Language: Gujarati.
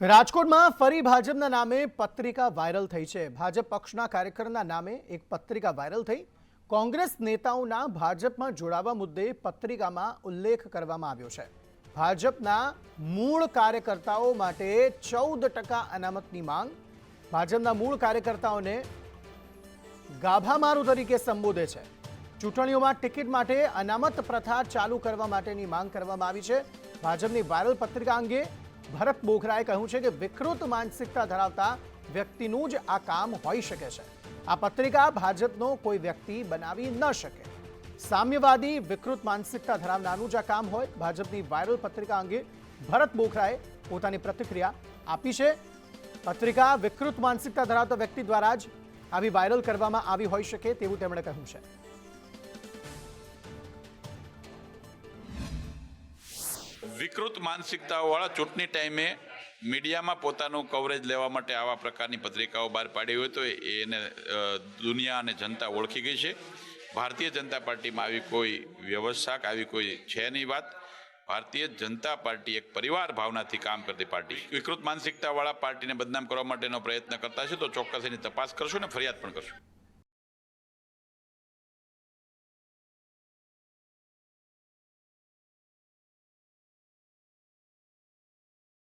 રાજકોટમાં ફરી ભાજપના નામે પત્રિકા વાયરલ થઈ છે. ભાજપ પક્ષના કાર્યકરના નામે એક પત્રિકા વાયરલ થઈ. કોંગ્રેસ નેતાઓના ભાજપમાં જોડાવા મુદ્દે પત્રિકામાં ઉલ્લેખ કરવામાં આવ્યો છે. ભાજપના મૂળ કાર્યકર્તાઓ માટે ચૌદ ટકા અનામતની માંગ. ભાજપના મૂળ કાર્યકર્તાઓને ગાભામારું તરીકે સંબોધે છે. ચૂંટણીઓમાં ટિકિટ માટે અનામત પ્રથા ચાલુ કરવા માટેની માંગ કરવામાં આવી છે. ભાજપની વાયરલ પત્રિકા અંગે ભરત બોખરાએ કહ્યું છે કે વિકૃત માનસિકતા ધરાવતા વ્યક્તિનું જ આ કામ હોઈ શકે છે. આ પત્રિકા ભાજપનો કોઈ વ્યક્તિ બનાવી ન શકે. સામ્યવાદી વિકૃત માનસિકતા ધરાવનારનું જ આ કામ હોય. ભાજપની વાયરલ પત્રિકા અંગે ભરત બોખરાએ પોતાની પ્રતિક્રિયા આપી છે. પત્રિકા વિકૃત માનસિકતા ધરાવતા વ્યક્તિ દ્વારા જ આવી વાયરલ કરવામાં આવી હોઈ શકે તેવું તેમણે કહ્યું છે. વિકૃત માનસિકતાઓવાળા ચૂંટણી ટાઈમે મીડિયામાં પોતાનું કવરેજ લેવા માટે આવા પ્રકારની પત્રિકાઓ બહાર પાડી હોય તો એને દુનિયા અને જનતા ઓળખી ગઈ છે. ભારતીય જનતા પાર્ટીમાં આવી કોઈ વ્યવસ્થાક, આવી કોઈ છે નહીં વાત. ભારતીય જનતા પાર્ટી એક પરિવાર ભાવનાથી કામ કરતી પાર્ટી. વિકૃત માનસિકતાવાળા પાર્ટીને બદનામ કરવા માટેનો પ્રયત્ન કરતા છે તો ચોક્કસ એની તપાસ કરશું ને ફરિયાદ પણ કરશું.